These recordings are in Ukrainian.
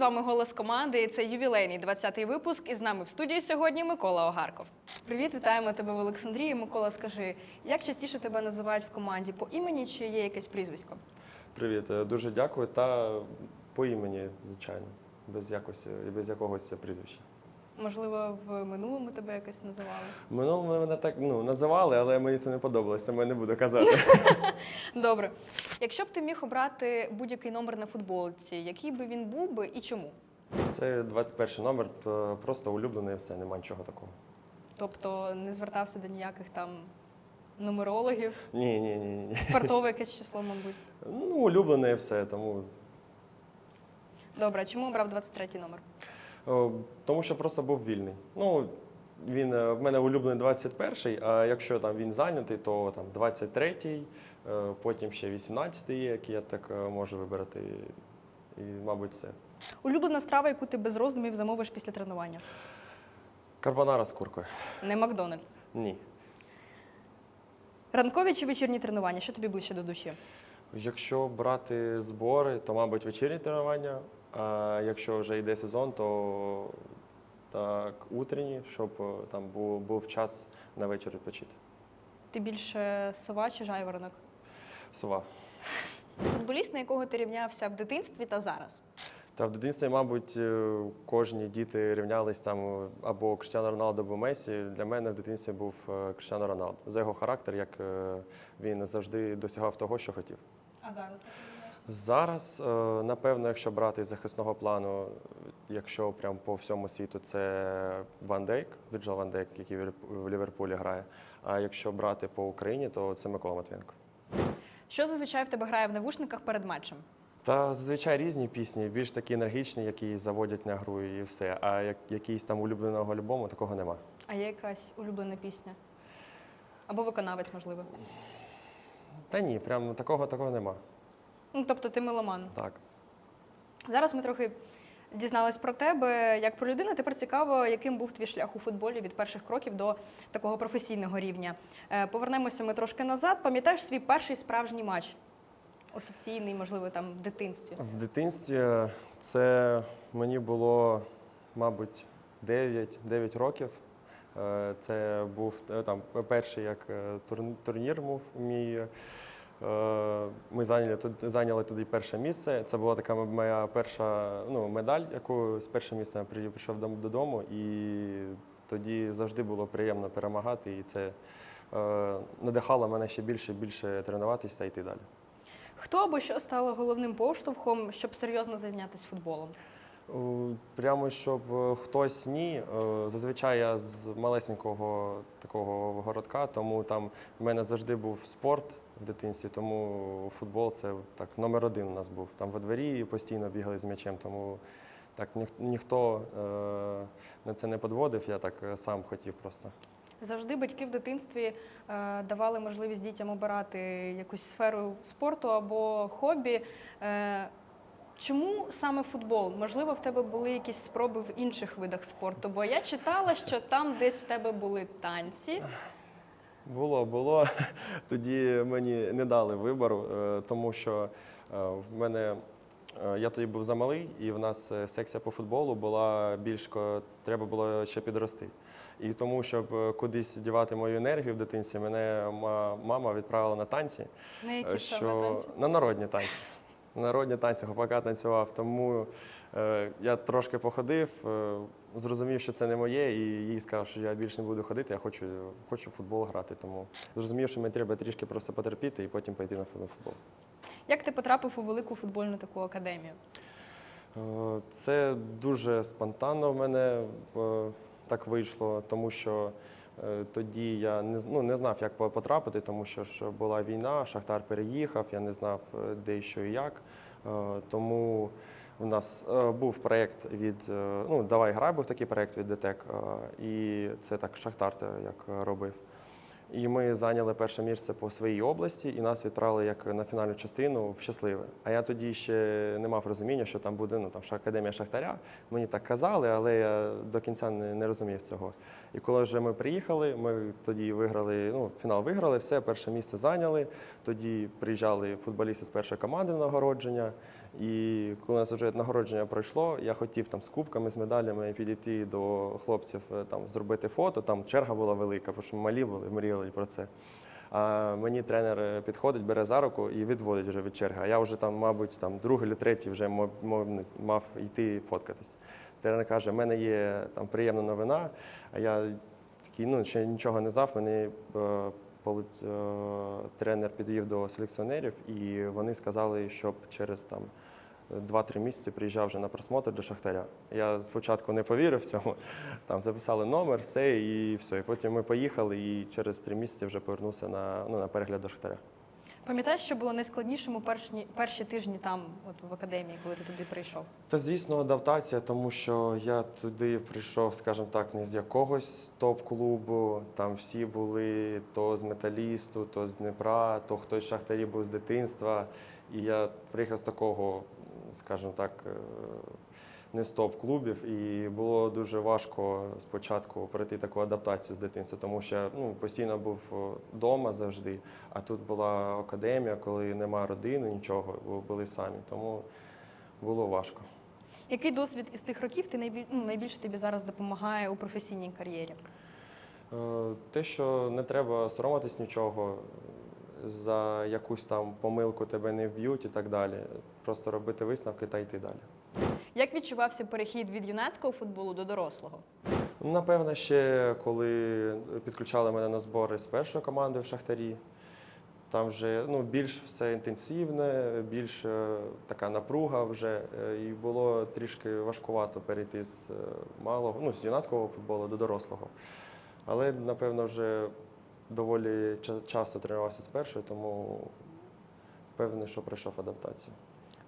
Вами голос команди. І це ювілейний 20-й випуск. І з нами в студії сьогодні Микола Огарков. Привіт, вітаємо тебе в Олександрії. Микола, скажи, як частіше тебе називають в команді по імені чи є якесь прізвисько? Привіт, е, дуже дякую. Та по імені, звичайно, без якось, без якогось прізвища. Можливо, в минулому тебе якось називали? В Минулому мене так ну, називали, але мені це не подобалось, тому я не буду казати. Добре. Якщо б ти міг обрати будь-який номер на футболці, який би він був би і чому? Це 21 номер, просто улюблений і все, нема нічого такого. Тобто не звертався до ніяких там нумерологів, Ні, ні, ні, ні. фартове якесь число, мабуть. Ну, улюблений і все, тому. Добре, а чому обрав 23-й номер? О, тому що просто був вільний. Ну, він е, в мене улюблений 21-й, а якщо там він зайнятий, то там 23-й, е, потім ще 18-й є, який я так е, можу вибрати. І, мабуть, все. Улюблена страва, яку ти без роздумів замовиш після тренування? Карбонара з куркою. Не Макдональдс. Ні. Ранкові чи вечірні тренування? Що тобі ближче до душі? Якщо брати збори, то, мабуть, вечірні тренування. А якщо вже йде сезон, то так, утренні, щоб е, там був, був час на вечір відпочити. Ти більше сова чи жайворонок? Сова. Футболіст, на якого ти рівнявся в дитинстві та зараз. Та в дитинстві, мабуть, е, кожні діти рівнялись там або Криштиану Роналду, або Месі. Для мене в дитинстві був е, Криштиану Роналду. За його характер, як е, він завжди досягав того, що хотів. А зараз? Зараз, е, напевно, якщо брати з захисного плану, якщо прям по всьому світу, це Ван Дейк, Віджал Ван Дейк, який в Ліверпулі грає. А якщо брати по Україні, то це Микола Матвієнко. Що зазвичай в тебе грає в навушниках перед матчем? Та зазвичай різні пісні, більш такі енергічні, які заводять на гру і все. А як якийсь там улюбленого альбому, такого нема. А є якась улюблена пісня? Або виконавець, можливо. Та ні, прям такого такого нема. Ну, тобто ти меломан. Так. Зараз ми трохи дізнались про тебе як про людину. Тепер цікаво, яким був твій шлях у футболі від перших кроків до такого професійного рівня. Е, Повернемося ми трошки назад. Пам'ятаєш свій перший справжній матч? Офіційний, можливо, там в дитинстві. В дитинстві це мені було, мабуть, 9, 9 років. Е, Це був е, там перший як е, турнір був мій. Е, Ми зайняли зайняли туди перше місце. Це була така моя перша ну, медаль, яку з першим місцем при- прийшов додому, і тоді завжди було приємно перемагати. І це е, надихало мене ще більше і більше тренуватися та йти далі. Хто або що стало головним поштовхом, щоб серйозно зайнятися футболом? О, Прямо щоб е, хтось ні. Е, Зазвичай я з малесенького такого городка, тому там в мене завжди був спорт в дитинстві, тому футбол це так номер один у нас був. Там во дворі постійно бігали з м'ячем, тому так ніх- ніхто е, на це не подводив, я так е, сам хотів просто. Завжди батьки в дитинстві е, давали можливість дітям обирати якусь сферу спорту або хобі. Е, чому саме футбол? Можливо, в тебе були якісь спроби в інших видах спорту? Бо я читала, що там десь в тебе були танці. Було, було. Тоді мені не дали вибору, е, тому що е, в мене е, я тоді був замалий, і в нас секція по футболу була більш треба було ще підрости. І тому, щоб кудись дівати мою енергію в дитинстві, мене мама відправила на танці, На які саме танці? на народні танці. На Народні танці хлопака танцював, тому е, я трошки походив, е, зрозумів, що це не моє, і їй сказав, що я більше не буду ходити, я хочу, хочу в футбол грати. Тому зрозумів, що мені треба трішки просто потерпіти і потім пойти на футбол. Як ти потрапив у велику футбольну таку академію? Е, Це дуже спонтанно в мене е, так вийшло, тому що тоді я не, ну, не знав, як по- потрапити, тому що ж була війна, Шахтар переїхав, я не знав, е, де що і як. Е, Тому у нас е, був проєкт від е, ну, Давай грай, був такий проєкт від ДТЕК, е, і це так Шахтар як робив. І ми зайняли перше місце по своїй області, і нас відправили як на фінальну частину в щасливе. А я тоді ще не мав розуміння, що там буде ну, там, академія Шахтаря. Мені так казали, але я до кінця не, не розумів цього. І коли вже ми приїхали, ми тоді виграли, ну, фінал виграли, все, перше місце зайняли. Тоді приїжджали футболісти з першої команди на нагородження. І коли у нас вже нагородження пройшло, я хотів там з кубками, з медалями підійти до хлопців, е, там зробити фото. Там черга була велика, бо що ми малі були, мріяли про це. А мені тренер е, підходить, бере за руку і відводить вже від черги. А я вже там, мабуть, там другий чи третій вже мав, йти фоткатись. Тренер каже: в мене є там приємна новина. А я такий, ну ще нічого не знав. Мені е, тренер підвів до селекціонерів, і вони сказали, щоб через там. 2-3 місяці приїжджав вже на просмотр до Шахтаря. Я спочатку не повірив цьому. Там записали номер, все, і все. І потім ми поїхали, і через 3 місяці вже повернувся на, ну, на перегляд до Шахтаря. Пам'ятаєш, що було найскладнішим у перші, перші тижні там, от в академії, коли ти туди прийшов? Та звісно, адаптація, тому що я туди прийшов, скажімо так, не з якогось топ-клубу. Там всі були то з металісту, то з Дніпра, то хтось шахтарі був з дитинства. І я приїхав з такого, скажімо так, е, не з топ-клубів, і було дуже важко спочатку пройти таку адаптацію з дитинства, тому що я ну, постійно був вдома завжди, а тут була академія, коли нема родини, нічого, були самі. Тому було важко. Який досвід із тих років ти найбіль, ну, найбільше тобі зараз допомагає у професійній кар'єрі? Е, Те, що не треба соромитись нічого, за якусь там помилку тебе не вб'ють і так далі. Просто робити висновки та йти далі. Як відчувався перехід від юнацького футболу до дорослого? Напевно, ще коли підключали мене на збори з першої команди в Шахтарі, там вже ну, більш все інтенсивне, більш е, така напруга вже, е, і було трішки важкувато перейти з е, малого, ну, з юнацького футболу до дорослого. Але, напевно, вже доволі ча- часто тренувався з першої, тому впевнений, що пройшов адаптацію.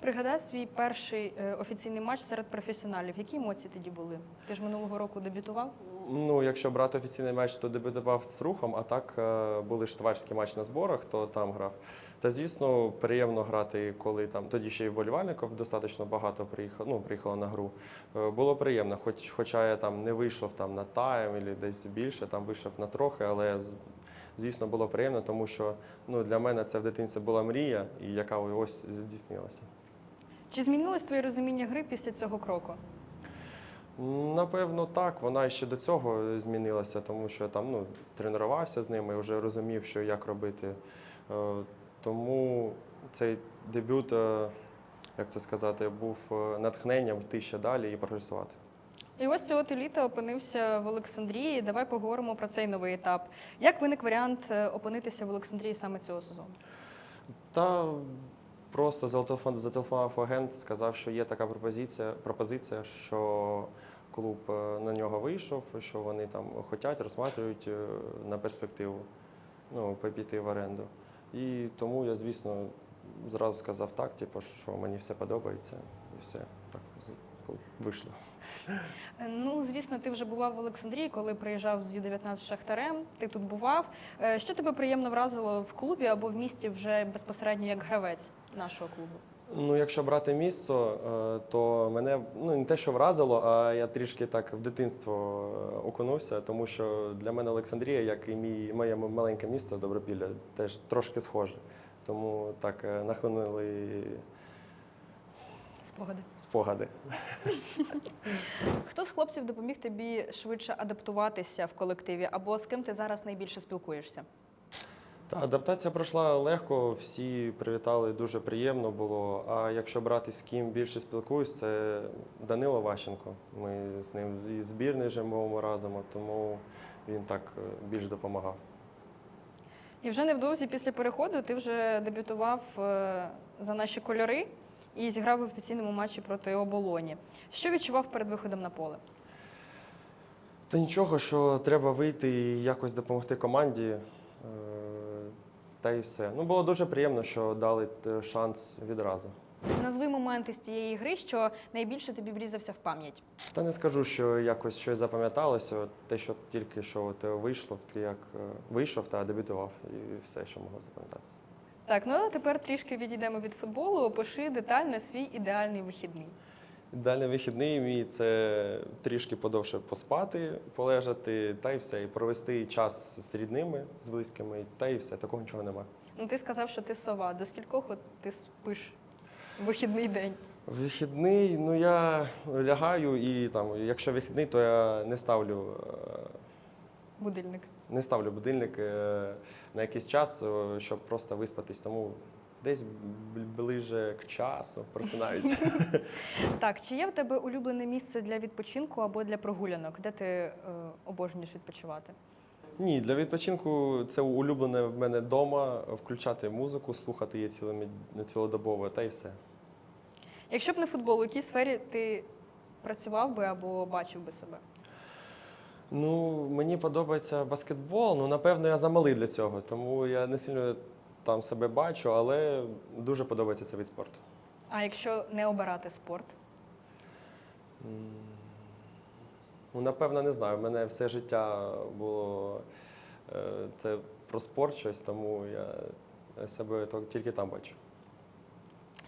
Пригадай свій перший е, офіційний матч серед професіоналів. Які емоції тоді були? Ти ж минулого року дебютував? Ну, якщо брати офіційний матч, то дебютував з рухом, а так е, були ж товаришські матчі на зборах, то там грав. Та звісно, приємно грати, коли там тоді ще й вболівальників достатньо багато приїхало, ну, приїхало на гру. Е, Було приємно, хоч, хоча я там не вийшов там на тайм або десь більше, там вийшов на трохи, але звісно було приємно, тому що ну, для мене це в дитинстві була мрія, і яка ось здійснилася. Чи змінилось твоє розуміння гри після цього кроку? Напевно, так. Вона ще до цього змінилася, тому що там ну, тренувався з ними, вже розумів, що як робити. Е, Тому цей дебют, е, як це сказати, був е, натхненням йти ще далі і прогресувати. І ось цього ти літа опинився в Олександрії. Давай поговоримо про цей новий етап. Як виник варіант опинитися в Олександрії саме цього сезону? Та просто зателефон- зателефонував агент, сказав, що є така пропозиція, пропозиція що клуб е, на нього вийшов, що вони там хочуть, розсматривають е, на перспективу ну, піти в оренду. І тому я, звісно, зразу сказав так, типу, що мені все подобається, і все так вийшло. Е, Ну, звісно, ти вже бував в Олександрії, коли приїжджав з Ю-19 з Шахтарем. Ти тут бував. Що тебе приємно вразило в клубі або в місті вже безпосередньо як гравець нашого клубу? Ну, якщо брати місце, е, то мене ну не те, що вразило, а я трішки так в дитинство е, окунувся, тому що для мене Олександрія, як і мій моє маленьке місто Добропілля, теж трошки схоже. Тому так е, нахлинули Спогади. спогади. Хто з хлопців допоміг тобі швидше адаптуватися в колективі, або з ким ти зараз найбільше спілкуєшся? Та адаптація пройшла легко, всі привітали, дуже приємно було. А якщо брати з ким більше спілкуюсь, це Данило Ващенко. Ми з ним і в збірний живемо разом, тому він так е, більш допомагав. І вже невдовзі після переходу ти вже дебютував е, за наші кольори і зіграв в офіційному матчі проти оболоні. Що відчував перед виходом на поле? Та нічого, що треба вийти і якось допомогти команді. Е, Та й все. Ну, було дуже приємно, що дали шанс відразу. Назви моменти з тієї гри, що найбільше тобі врізався в пам'ять. Та не скажу, що якось щось запам'яталося. Те, що тільки що от вийшло, ти як е, вийшов та дебютував, і все, що могло запам'ятатися. Так, ну а тепер трішки відійдемо від футболу. Опиши детально свій ідеальний вихідний. Далі вихідний мій це трішки подовше поспати, полежати, та й все. І провести час з рідними, з близькими, та й все. Такого нічого немає. Ну ти сказав, що ти сова. До скількох от ти спиш? Вихідний день. Вихідний, ну я лягаю і там, якщо вихідний, то я не ставлю, е, Будильник. не ставлю будильник е, на якийсь час, щоб просто виспатись. Тому десь ближе к часу просинаюся. Так, чи є в тебе улюблене місце для відпочинку або для прогулянок, де ти е, обожнюєш відпочивати? Ні, для відпочинку це улюблене в мене вдома, включати музику, слухати її цілими цілодобово, та й все. Якщо б не футбол, у якій сфері ти працював би або бачив би себе? Ну, мені подобається баскетбол. Ну, напевно, я замалий для цього, тому я не сильно там себе бачу, але дуже подобається цей вид спорту. А якщо не обирати спорт? Ну, напевно, не знаю. У мене все життя було е, це про спорт щось, тому я себе тільки там бачу.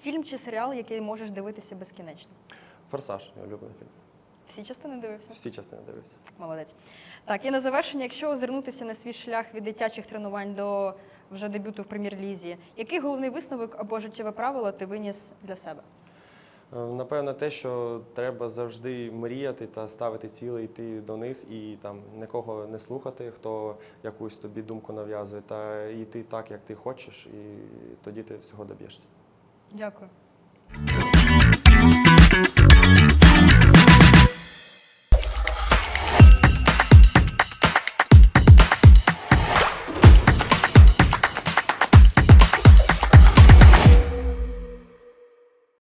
Фільм чи серіал, який можеш дивитися безкінечно? Форсаж, мій улюблений фільм. Всі частини дивився? Всі частини дивився. Молодець. Так, і на завершення, якщо озирнутися на свій шлях від дитячих тренувань до вже дебюту в прем'єр-лізі, який головний висновок або життєве правило ти виніс для себе? Е, Напевно, те, що треба завжди мріяти та ставити цілі, йти до них і там нікого не слухати, хто якусь тобі думку нав'язує, та йти так, як ти хочеш, і тоді ти всього доб'єшся. Дякую.